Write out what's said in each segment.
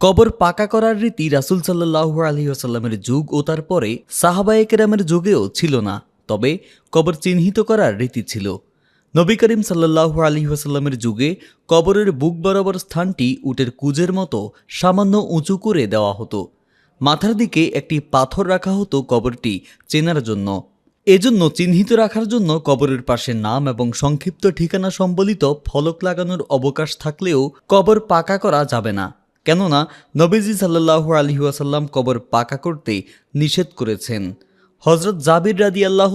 কবর পাকা করার রীতি রাসুল সাল্লাহ আলী আসাল্লামের যুগ ও তারপরে সাহাবায়ে কেরামের যুগেও ছিল না, তবে কবর চিহ্নিত করার রীতি ছিল। নবী করিম সাল্লাহ আলী আসাল্লামের যুগে কবরের বুক বরাবর স্থানটি উটের কুজের মতো সামান্য উঁচু করে দেওয়া হতো। মাথার দিকে একটি পাথর রাখা হতো কবরটি চেনার জন্য। এজন্য চিহ্নিত রাখার জন্য কবরের পাশে নাম এবং সংক্ষিপ্ত ঠিকানা সম্বলিত ফলক লাগানোর অবকাশ থাকলেও কবর পাকা করা যাবে না। কেননা নবীজি সাল্লাহ আলহিউসাল্লাম কবর পাকা করতে নিষেধ করেছেন। হজরত জাবির রাদি আল্লাহ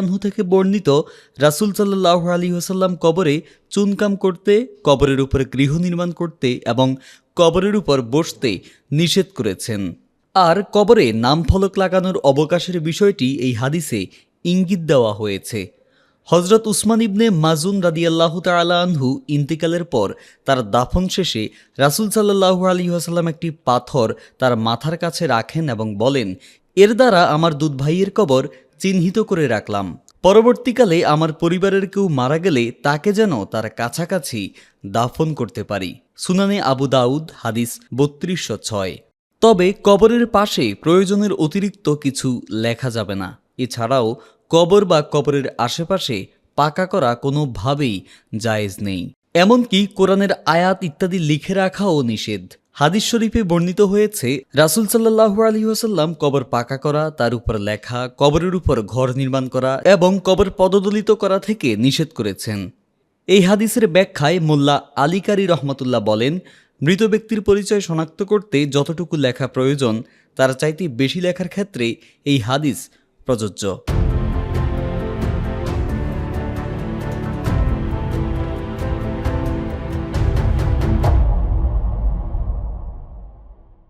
আনহু থেকে বর্ণিত রাসুল সাল্লাহ আলহিহাসাল্লাম কবরে চুনকাম করতে, কবরের উপর গৃহ নির্মাণ করতে এবং কবরের উপর বসতে নিষেধ করেছেন। আর কবরে নাম ফলক লাগানোর অবকাশের বিষয়টি এই হাদিসে ইঙ্গিত দেওয়া হয়েছে। হজরত উসমান ইবনে মাজুন রাদিয়াল্লাহ তালা আনহু ইন্তিকালের পর তার দাফন শেষে রাসুল সাল্লাহু আলী আসাল্লাম একটি পাথর তার মাথার কাছে রাখেন এবং বলেন, এর দ্বারা আমার দুধ ভাইয়ের কবর চিহ্নিত করে রাখলাম। পরবর্তীকালে আমার পরিবারের কেউ মারা গেলে তাকে যেন তার কাছাকাছি দাফন করতে পারি। সুনানে আবু দাউদ, হাদিস বত্রিশশো ছয়। তবে কবরের পাশে প্রয়োজনের অতিরিক্ত কিছু লেখা যাবে না। এছাড়াও কবর বা কবরের আশেপাশে পাকা করা কোনোভাবেই জায়েজ নেই। এমনকি কোরআনের আয়াত ইত্যাদি লিখে রাখাও নিষেধ। হাদিস শরীফে বর্ণিত হয়েছে, রাসুল সাল্লাহু আলী ওসাল্লাম কবর পাকা করা, তার উপর লেখা, কবরের উপর ঘর নির্মাণ করা এবং কবর পদদলিত করা থেকে নিষেধ করেছেন। এই হাদিসের ব্যাখ্যায় মোল্লা আলিকারি রহমতুল্লাহ বলেন, মৃত ব্যক্তির পরিচয় শনাক্ত করতে যতটুকু লেখা প্রয়োজন, তার চাইতে বেশি লেখার ক্ষেত্রে এই হাদিস প্রযোজ্য।